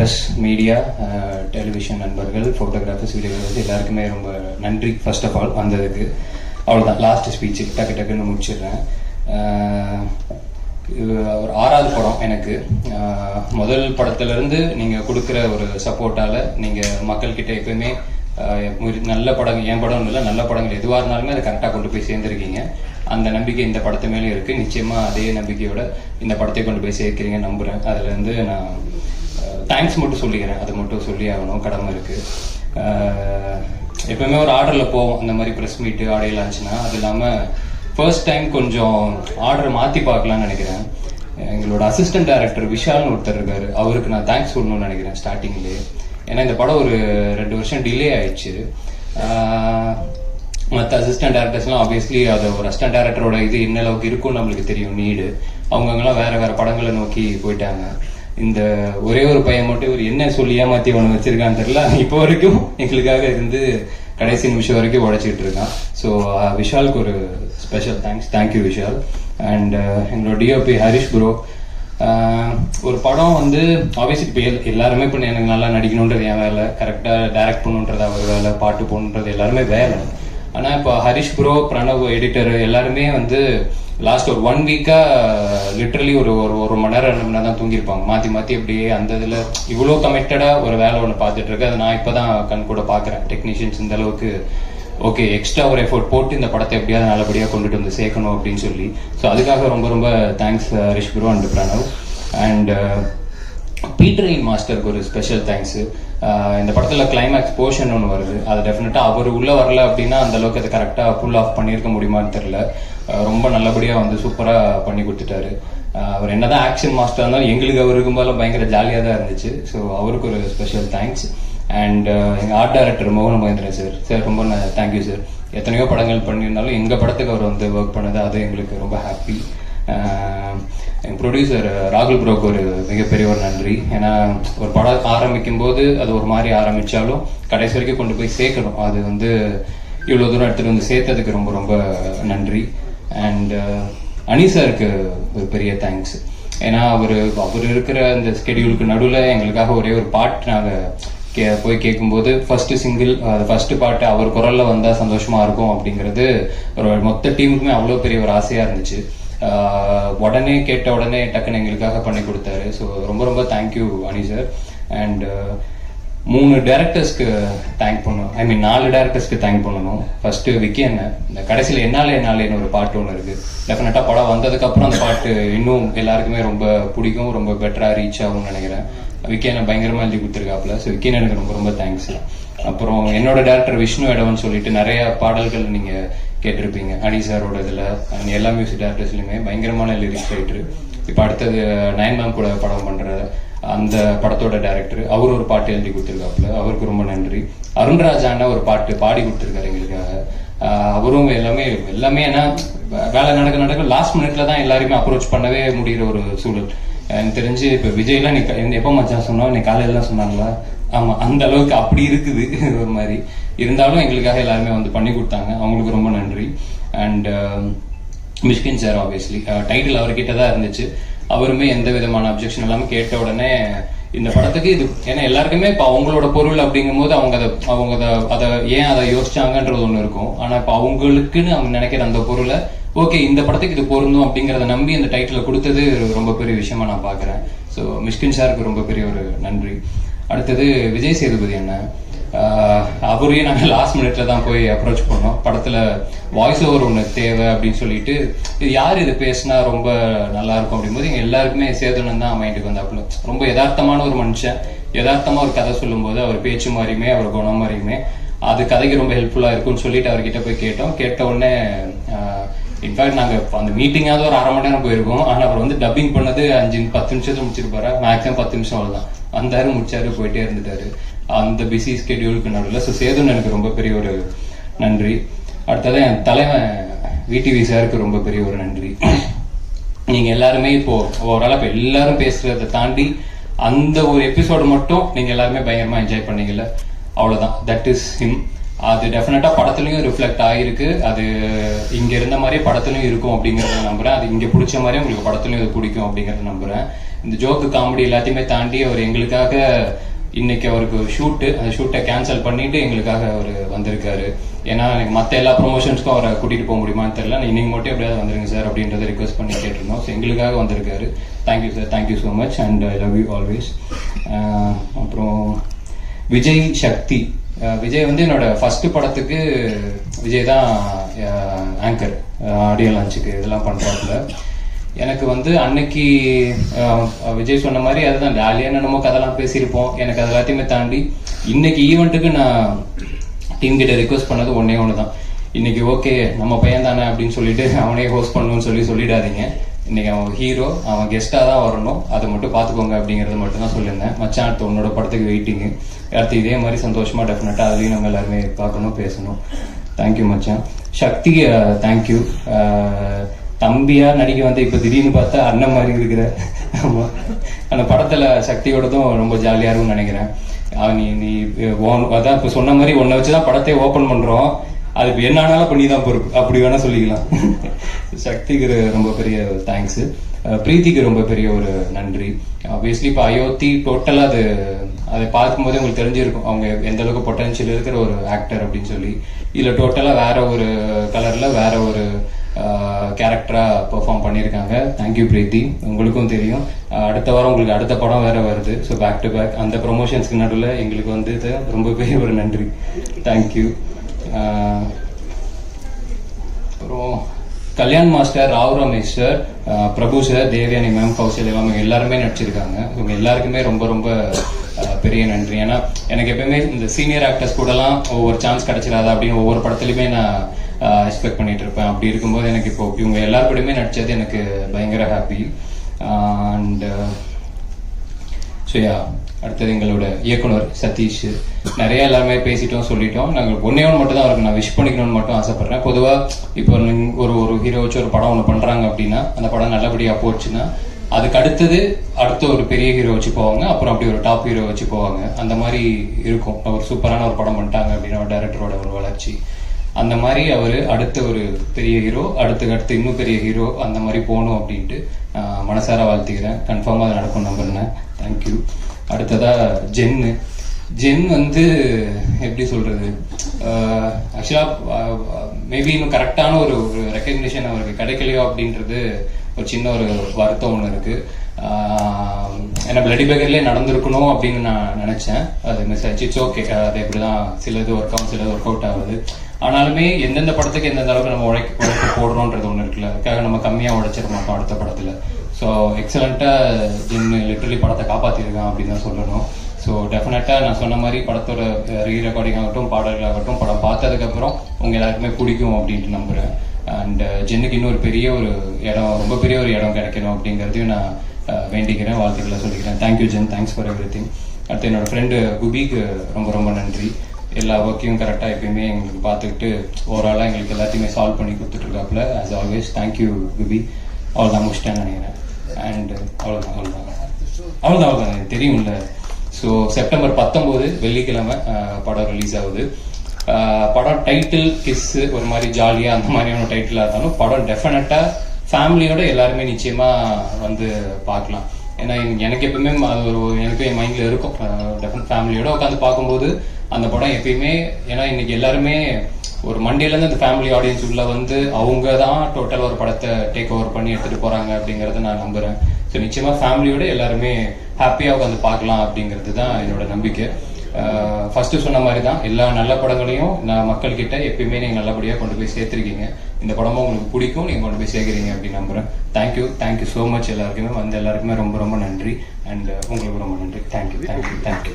Press media television நண்பர்கள் photographers videographers எல்லாருக்குமே ரொம்ப நன்றி. ஃபர்ஸ்ட் ஆஃப் ஆல் வந்ததுக்கு. அவ்வளோதான் லாஸ்ட் ஸ்பீச் டக்கு டக்குன்னு முடிச்சிடுறேன். Uh, ஒரு ஆறாவது படம் எனக்கு. Uh, முதல் படத்துலேருந்து நீங்கள் கொடுக்குற ஒரு சப்போர்ட்டால் நீங்கள் மக்கள்கிட்ட எப்பயுமே uh, ஒரு நல்ல படங்கள் என் படம் இல்லை நல்ல படங்கள் எதுவாக இருந்தாலுமே அதை கரெக்டாக கொண்டு போய் சேர்ந்துருக்கீங்க. அந்த நம்பிக்கை இந்த படத்து மேலே இருக்குது நிச்சயமாக அதே நம்பிக்கையோட இந்த படத்தை கொண்டு போய் சேர்க்குறீங்க நம்புகிறேன் அதுலேருந்து நான் தேங்க்ஸ் மட்டும் சொல்லிக்கிறேன். அது மட்டும் சொல்லி ஆகணும். கடமை இருக்குது எப்பவுமே ஒரு ஆர்டரில் போவோம். இந்த மாதிரி ப்ரெஸ் மீட்டு ஆடையில் இருந்துச்சுன்னா அது இல்லாமல் ஃபர்ஸ்ட் டைம் கொஞ்சம் ஆர்டர் மாற்றி பார்க்கலாம்னு நினைக்கிறேன். எங்களோட அசிஸ்டன்ட் டைரக்டர் விஷால்னு ஒருத்தர் இருக்காரு. அவருக்கு நான் தேங்க்ஸ் சொல்லணும்னு நினைக்கிறேன் ஸ்டார்டிங்லேயே ஏன்னா இந்த படம் ஒரு ரெண்டு வருஷம் டிலே ஆயிடுச்சு. மற்ற அசிஸ்டன்ட் டேரக்டர்ஸ்லாம் ஆப்வியஸ்லி அது ஒரு அசிஸ்டன்ட் டேரக்டரோட இது என்ன அளவுக்கு இருக்கும்னு நம்மளுக்கு தெரியும் நீடு அவங்கவுங்கலாம் வேற வேற படங்களை நோக்கி போயிட்டாங்க. இந்த ஒரே ஒரு பையன் மட்டும் இவர் என்ன சொல்லி ஏமாத்தி அவனை வச்சிருக்கான்னு தெரியல. இப்போ வரைக்கும் எங்களுக்காக இருந்து கடைசி நிமிஷம் வரைக்கும் உழைச்சிட்டு இருக்கான். ஸோ uh, விஷாலுக்கு ஒரு special thanks thank you Vishal. And uh, எங்களோட டிஓபி ஹரிஷ் ப்ரோ uh, ஒரு படம் வந்து ஆப்வியஸ்லி இப்போ எல்லாருமே இப்போ எனக்கு நல்லா நடிக்கணுன்றது என் வேலை. கரெக்டாக டைரக்ட் பண்ணுன்றது அவர் வேலை பாட்டு போகணுன்றது எல்லாருமே வேலை. ஆனால் இப்போ ஹரிஷ் ப்ரோ பிரணவ் எடிட்டர் எல்லாருமே வந்து லாஸ்ட் ஒரு ஒன் வீக்காக லிட்ரலி ஒரு ஒரு ஒரு மணி நேரம் ரெண்டு மணி நேரம் தான் தூங்கியிருப்பாங்க. மாற்றி மாற்றி அப்படியே அந்த இதில் இவ்வளோ கமிட்டடாக ஒரு வேலை ஒன்று பார்த்துட்டு இருக்கு. அதை நான் இப்போ தான் கண் கூட பார்க்குறேன். டெக்னீஷியன்ஸ் இந்த அளவுக்கு ஓகே எக்ஸ்ட்ரா ஒரு எஃபோர்ட் போட்டு இந்த படத்தை எப்படியாவது நல்லபடியாக கொண்டுட்டு வந்து சேர்க்கணும் அப்படின்னு சொல்லி. ஸோ அதுக்காக ரொம்ப ரொம்ப thanks Harish Guru and Pranav and பீட்டரின் மாஸ்டருக்கு ஒரு ஸ்பெஷல் தேங்க்ஸு uh, இந்த படத்தில் கிளைமேக்ஸ் போர்ஷன் ஒன்று வருது. அது டெஃபினட்டாக அவர் உள்ளே வரல அப்படின்னா அந்த அளவுக்கு அதை கரெக்டாக புல் ஆஃப் பண்ணியிருக்க முடியுமான்னு தெரில ரொம்ப நல்லபடியாக வந்து சூப்பராக பண்ணி கொடுத்துட்டாரு. அவர் என்னதான் ஆக்ஷன் மாஸ்டர் இருந்தாலும் எங்களுக்கு அவர் இருக்கும்போது பயங்கர ஜாலியாக தான் இருந்துச்சு. ஸோ அவருக்கு ஒரு ஸ்பெஷல் தேங்க்ஸ் அண்ட் எங்கள் ஆர்ட் டைரக்டர் மோகன் மகேந்திரன் சார் சார் ரொம்ப தேங்க்யூ சார் எத்தனையோ படங்கள் பண்ணியிருந்தாலும் எங்கள் படத்துக்கு அவர் வந்து ஒர்க் பண்ணது அது எங்களுக்கு ரொம்ப ஹாப்பி எங்கள் ப்ரொடியூசர் ராகுல் ப்ரோக்கு ஒரு மிகப்பெரிய ஒரு நன்றி. ஏன்னா ஒரு படம் ஆரம்பிக்கும் போது அது ஒரு மாதிரி ஆரம்பித்தாலும் கடைசி வரைக்கும் கொண்டு போய் சேர்க்கணும். அது வந்து இவ்வளோ தூரம் எடுத்துகிட்டு வந்து சேர்த்ததுக்கு ரொம்ப ரொம்ப நன்றி. அண்ட் அனி சாருக்கு ஒரு பெரிய தேங்க்ஸ் ஏன்னா அவர் அவர் இருக்கிற அந்த ஸ்கெடியூலுக்கு நடுவில் எங்களுக்காக ஒரே ஒரு பாட்டு நாங்கள் கே போய் கேட்கும்போது ஃபர்ஸ்ட் சிங்கிள் அது ஃபர்ஸ்ட் பாட்டு அவர் குரலில் வந்தால் சந்தோஷமா இருக்கும் அப்படிங்கிறது ஒரு மொத்த டீமுக்குமே அவ்வளோ பெரிய ஒரு ஆசையாக இருந்துச்சு. உடனே கேட்ட உடனே டக்குன்னு எங்களுக்காக பண்ணி கொடுத்தாரு. ஸோ ரொம்ப ரொம்ப தேங்க்யூ அனி சார் அண்ட் மூணு டேரக்டர்ஸ்க்கு தேங்க் பண்ணணும். ஐ மீன் நாலு டேரக்டர்ஸ்க்கு தேங்க் பண்ணணும். ஃபர்ஸ்ட்டு விக்கி என்ன? இந்த கடைசியில் என்னாலே என்னாலேன்னு ஒரு பாட்டு ஒன்று இருக்குது டெஃபினட்டாக படம் வந்ததுக்கு அப்புறம் அந்த பாட்டு இன்னும் எல்லாருக்குமே ரொம்ப பிடிக்கும் ரொம்ப பெட்டராக ரீச் ஆகும்னு நினைக்கிறேன். விக்கேனை பயங்கரமாக எழுதி கொடுத்துருக்காப்புல. ஸோ விக்கி எனக்கு ரொம்ப ரொம்ப தேங்க்ஸ் அப்புறம் என்னோட டேரக்டர் விஷ்ணு இடம்னு சொல்லிட்டு நிறைய பாடல்கள் நீங்கள் கேட்டிருப்பீங்க. அடி சாரோட இதில் and எல்லா மியூசிக் டேரக்டர்ஸ்லையுமே பயங்கரமான லிரிக்ஸ் ரைட்டர் இப்போ அடுத்தது நயன் மேம் கூட படம் பண்ணுற அந்த படத்தோட டைரக்டர் அவர் ஒரு பாட்டு எழுதி கொடுத்துருக்காப்புல. அவருக்கு ரொம்ப நன்றி. அருண்ராஜ் அண்ணா ஒரு பாட்டு பாடி கொடுத்துருக்காரு எங்களுக்காக. அவரும் எல்லாமே எல்லாமே ஏன்னா வேலை நடக்க நடக்க லாஸ்ட் மினிட்ல தான் எல்லாருமே அப்ரோச் பண்ணவே முடிகிற ஒரு சூழல். எனக்கு தெரிஞ்சு இப்போ விஜய்லாம் நீ எப்போ மச்சான் சொன்னோம் நீ காலையிலாம் சொன்னாங்களா? ஆமா அந்த அளவுக்கு அப்படி இருக்குது ஒரு மாதிரி. இருந்தாலும் எங்களுக்காக எல்லாருமே வந்து பண்ணி கொடுத்தாங்க. அவங்களுக்கு ரொம்ப நன்றி. And Mysskin sir obviously title அவர்கிட்ட தான் இருந்துச்சு. அவருமே எந்த விதமான அப்ஜெக்ஷன் இல்லாமல் கேட்ட உடனே இந்த படத்துக்கு இது ஏன்னா எல்லாருக்குமே இப்போ அவங்களோட பொருள் அப்படிங்கும்போது அவங்க அதை அவங்க அதை அதை ஏன் அதை யோசிச்சாங்கன்றது ஒன்று இருக்கும். ஆனால் இப்போ அவங்களுக்குன்னு அவங்க நினைக்கிற அந்த பொருளை ஓகே இந்த படத்துக்கு இது பொருந்தும் அப்படிங்கிறத நம்பி அந்த டைட்டில் கொடுத்தது ரொம்ப பெரிய விஷயமா நான் பார்க்குறேன். ஸோ மிஷ்கின் சாருக்கு ரொம்ப பெரிய ஒரு நன்றி. அடுத்தது விஜய் சேதுபதி அண்ணன் ஆஹ் அவரையும் நாங்கள் லாஸ்ட் மினிட்ல தான் போய் அப்ரோச் பண்ணோம். படத்துல வாய்ஸ் ஓவர் ஒன்று தேவை அப்படின்னு சொல்லிட்டு இது யார் இது பேசினா ரொம்ப நல்லா இருக்கும் அப்படிங்கும்போது எங்க எல்லாருக்குமே சேதுனன் தான் மைண்டுக்கு வந்தாப்புல. ரொம்ப யதார்த்தமான ஒரு மனுஷன். யதார்த்தமா ஒரு கதை சொல்லும்போது அவர் பேச்சு மாதிரியுமே அவர் குணம் மாதிரியுமே அது கதைக்கு ரொம்ப ஹெல்ப்ஃபுல்லா இருக்கும்னு சொல்லிட்டு அவர்கிட்ட போய் கேட்டோம். கேட்ட உடனே இன்ஃபேக்ட் நாங்க அந்த மீட்டிங்காவது ஒரு அரை மணி நேரம் போயிருக்கோம். ஆனா அவர் வந்து டப்பிங் பண்ணது அஞ்சு பத்து நிமிஷத்துல முடிச்சிருப்பாரு? மேக்ஸிமம் பத்து நிமிஷம் அவ்வளவுதான். வந்தாரு முடிச்சாரு போயிட்டே இருந்துட்டாரு. அந்த பிஸி ஸ்கெடியூலுக்கு நடுவில். ஸோ சேதுன்னு எனக்கு ரொம்ப பெரிய ஒரு நன்றி. அடுத்தது என் தலைவன் விடிவி சாருக்கு ரொம்ப பெரிய ஒரு நன்றி. நீங்கள் எல்லாருமே இப்போ ஓரளவு இப்போ எல்லாரும் பேசுகிறத தாண்டி அந்த ஒரு எபிசோடு மட்டும் நீங்கள் எல்லாருமே பயங்கரமாக என்ஜாய் பண்ணீங்கல்ல. அவ்வளோதான் தட் இஸ் ஹிம் அது டெஃபினட்டாக படத்துலையும் ரிஃப்ளெக்ட் ஆகிருக்கு அது இங்கே இருந்த மாதிரியே படத்துலையும் இருக்கும் அப்படிங்கிறத நம்புகிறேன் அது இங்கே பிடிச்ச மாதிரி உங்களுக்கு படத்துலையும் இது பிடிக்கும் அப்படிங்கிறத நம்புகிறேன் இந்த ஜோக்கு காமெடி எல்லாத்தையுமே தாண்டி அவர் எங்களுக்காக இன்னைக்கு அவருக்கு ஷூட்டு அந்த ஷூட்டை கேன்சல் பண்ணிட்டு எங்களுக்காக அவர் வந்திருக்காரு. ஏன்னா எனக்கு மற்ற எல்லா ப்ரொமோஷன்ஸ்க்கும் அவரை கூட்டிட்டு போக முடியுமான்னு தெரியல. இன்னைக்கு மட்டும் எப்படியாவது வந்துருங்க சார் அப்படின்றத ரிக்வஸ்ட் பண்ணி கேட்டிருந்தோம். ஸோ எங்களுக்காக வந்திருக்காரு. Thank you sir thank you so much and I love you always அப்புறம் விஜய் சக்தி. விஜய் வந்து என்னோட ஃபர்ஸ்ட் படத்துக்கு விஜய் தான் ஆங்கர் ஆடியோ லான்ச்சுக்கு இதெல்லாம் பண்றாப்புல. எனக்கு வந்து அன்னைக்கு விஜய் சொன்ன மாதிரி அதுதான். ஜாலியாக என்னமோ கதெல்லாம் பேசியிருப்போம். எனக்கு அது எல்லாத்தையுமே தாண்டி இன்னைக்கு ஈவெண்ட்டுக்கு நான் டீம் கிட்ட ரிக்வஸ்ட் பண்ணது ஒன்னே ஒன்று தான் இன்னைக்கு ஓகே நம்ம பையன் தானே அப்படின்னு சொல்லிட்டு அவனே ஹோஸ்ட் பண்ணணும்னு சொல்லி சொல்லிடாதீங்க. இன்னைக்கு அவன் ஹீரோ அவன் கெஸ்ட்டாக தான் வரணும். அதை மட்டும் பார்த்துக்கோங்க அப்படிங்கறத மட்டும் தான் சொல்லியிருந்தேன். மச்சான் அடுத்து உன்னோட படத்துக்கு வெயிட்டிங்கு அடுத்து இதே மாதிரி சந்தோஷமா டெஃபினட்டாக அதுலேயும் நம்ம எல்லாருமே பார்க்கணும் பேசணும். தேங்க்யூ மச்சான். சக்தி தேங்க்யூ தம்பியா நடிக்க வந்து இப்ப திடீர்னு பார்த்தா அண்ணன் மாதிரி இருக்கிற. ஆமா. அந்த படத்துல சக்தியோடதும் ரொம்ப ஜாலியா இருக்கும்னு நினைக்கிறேன். நீ நீ அதான் இப்ப சொன்ன மாதிரி உன்னை வச்சுதான் படத்தை ஓபன் பண்றோம். அது என்ன ஆனாலும் பண்ணி தான் பொறுப்பு. அப்படி வேணா சொல்லிக்கலாம். சக்திக்கு ரொம்ப பெரிய தேங்க்ஸ் பிரீத்திக்கு ரொம்ப பெரிய ஒரு நன்றி. ஆப்வியஸ்லி இப்போ அயோத்தி டோட்டலாக அது அதை பார்க்கும்போது உங்களுக்கு தெரிஞ்சிருக்கும். அவங்க எந்த அளவுக்கு பொட்டன்ஷியல் இருக்கிற ஒரு ஆக்டர் அப்படின்னு சொல்லி. இதில் டோட்டலாக வேற ஒரு கலரில் வேற ஒரு கேரக்டராக பெர்ஃபார்ம் பண்ணியிருக்காங்க. தேங்க்யூ பிரீத்தி உங்களுக்கும் தெரியும். அடுத்த வாரம் உங்களுக்கு அடுத்த படம் வேற வருது. ஸோ பேக் டு பேக் அந்த ப்ரொமோஷன்ஸ்க்கு நடுவில் எங்களுக்கு வந்து இது ரொம்ப பெரிய ஒரு நன்றி. தேங்க்யூ அப்புறம் Kalyan master Rao Ramesh sir Prabhu sir Devayani ma'am Kausalya ma'am எல்லாருமே நடிச்சிருக்காங்க. இவங்க எல்லாருக்குமே ரொம்ப ரொம்ப பெரிய நன்றி. ஏன்னா எனக்கு எப்பயுமே இந்த சீனியர் ஆக்டர்ஸ் கூடலாம் ஒவ்வொரு சான்ஸ் கிடைச்சிடாதா அப்படின்னு ஒவ்வொரு படத்துலையுமே நான் எக்ஸ்பெக்ட் பண்ணிட்டு இருப்பேன் அப்படி இருக்கும்போது எனக்கு இப்போ இவங்க எல்லார் கூடயுமே நடிச்சது எனக்கு பயங்கர ஹாப்பி அண்ட் ஸோ யா அடுத்தது எங்களோட இயக்குனர் சதீஷ். நிறைய எல்லாருமே பேசிட்டோம் சொல்லிட்டோம். நாங்கள் ஒன்னே ஒன்று மட்டும் தான் அவருக்கு நான் விஷ் பண்ணிக்கணும்னு மட்டும் ஆசைப்படுறேன். பொதுவாக இப்போ ஒரு ஒரு ஹீரோ வச்சு ஒரு படம் ஒன்று பண்ணுறாங்க அப்படின்னா அந்த படம் நல்லபடியாக போச்சுன்னா அதுக்கு அடுத்தது அடுத்த ஒரு பெரிய ஹீரோ வச்சு போவாங்க. அப்புறம் அப்படி ஒரு டாப் ஹீரோ வச்சு போவாங்க. அந்த மாதிரி இருக்கும். ஒரு சூப்பரான ஒரு படம் பண்ணிட்டாங்க அப்படின்னா டேரக்டரோட ஒரு வளர்ச்சி. அந்த மாதிரி அவர் அடுத்த ஒரு பெரிய ஹீரோ அடுத்து அடுத்து இன்னும் பெரிய ஹீரோ அந்த மாதிரி போகணும் அப்படின்ட்டு ஆஹ், மனசார வாழ்த்துக்கிறேன். கன்ஃபார்மாக அது நடக்கும் நம்புறேன். தேங்க்யூ அடுத்ததா ஜென்னு ஜென் வந்து எப்படி சொல்றது ஆக்சுவலா மேபி இன்னும் கரெக்டான ஒரு ஒரு ரெக்கக்னிஷன் அவருக்கு கிடைக்கலையோ அப்படின்றது ஒரு சின்ன ஒரு வருத்தம் ஒன்று இருக்கு. ஆஹ் ஏன்னா பிளடி பேக்கர்லேயே நடந்திருக்கணும் அப்படின்னு நான் நினைச்சேன். அது மிஸ் ஆச்சு. இட்ஸ் ஓகே அது எப்படிதான் சிலது ஒர்க் ஆகும் சிலது ஒர்க் அவுட் ஆகுது. ஆனாலுமே எந்தெந்த படத்துக்கு எந்தெந்த அளவுக்கு நம்ம உழைக்க உழைக்க போடுறோன்றது ஒன்று இருக்குல்ல. அதுக்காக நம்ம கம்மியாக உழைச்சிட மாட்டோம் அடுத்த படத்துல. ஸோ எக்ஸலண்ட்டாக ஜிம் லிட்டரலி படத்தை காப்பாற்றிருக்கான் அப்படின்னு தான் சொல்லணும். ஸோ டெஃபினட்டாக நான் சொன்ன மாதிரி படத்தோட ரீ ரெக்கார்டிங் ஆகட்டும் பாடல்கள் ஆகட்டும் படம் பார்த்ததுக்கப்புறம் உங்கள் எல்லாருக்குமே பிடிக்கும் அப்படின்ட்டு நம்புகிறேன் அண்ட் ஜென்னுக்கு இன்னொரு பெரிய ஒரு இடம் ரொம்ப பெரிய ஒரு இடம் கிடைக்கணும் அப்படிங்கிறதையும் நான் வேண்டிக்கிறேன் வாழ்த்துக்களை சொல்லிக்கிறேன். Thank you Jen thanks for everything அடுத்து என்னோட ஃப்ரெண்டு குபிக்கு ரொம்ப ரொம்ப நன்றி. எல்லா ஒர்க்கையும் கரெக்டாக எப்பயுமே எங்களுக்கு பார்த்துக்கிட்டு ஓவராலாக எங்களுக்கு எல்லாத்தையுமே சால்வ் பண்ணி கொடுத்துட்ருக்காப்புல. As always thank you Kubi அவ்வளோதான் முடிச்சிட்டேன்னு நினைக்கிறேன். அண்ட் அவ்வளோதான் அவ்வளோதான் அவ்வளோதான் அவ்வளோதான் எனக்கு தெரியும்ல. ஸோ செப்டம்பர் பத்தொம்போது வெள்ளிக்கிழமை படம் ரிலீஸ் ஆகுது. படம் டைட்டில் கிஸ் ஒரு மாதிரி ஜாலியாக அந்த மாதிரியான டைட்டிலாக இருந்தாலும் படம் டெஃபினட்டாக ஃபேமிலியோட எல்லாருமே நிச்சயமாக வந்து பார்க்கலாம். ஏன்னா எனக்கு- எப்பவுமே அது ஒரு எனக்கு என் மைண்டில் இருக்கும். டெஃபினட் ஃபேமிலியோட உட்காந்து பார்க்கும்போது அந்த படம் எப்பயுமே ஏன்னா இன்னைக்கு எல்லாருமே ஒரு மண்டேலேருந்து அந்த ஃபேமிலி ஆடியன்ஸ் உள்ள வந்து அவங்க தான் டோட்டல் ஒரு படத்தை டேக் ஓவர் பண்ணி எடுத்துட்டு போறாங்க அப்படிங்கறத நான் நம்புறேன். ஸோ நிச்சயமா ஃபேமிலியோட எல்லாருமே ஹாப்பியா உட்காந்து பார்க்கலாம் அப்படிங்கிறது தான் என்னோட நம்பிக்கை. ஃபர்ஸ்ட் சொன்ன மாதிரி தான் எல்லா நல்ல படங்களையும் நான் மக்கள்கிட்ட எப்பயுமே நீங்க நல்லபடியா கொண்டு போய் சேர்த்திருக்கீங்க. இந்த படமும் உங்களுக்கு பிடிக்கும் நீங்க கொண்டு போய் சேர்க்குறீங்க அப்படின்னு நம்புறேன். தேங்க்யூ தேங்க்யூ ஸோ மச் எல்லாருக்குமே. வந்து எல்லாருக்குமே ரொம்ப ரொம்ப நன்றி. அண்ட் உங்களுக்கு ரொம்ப நன்றி. Thank you thank you thank you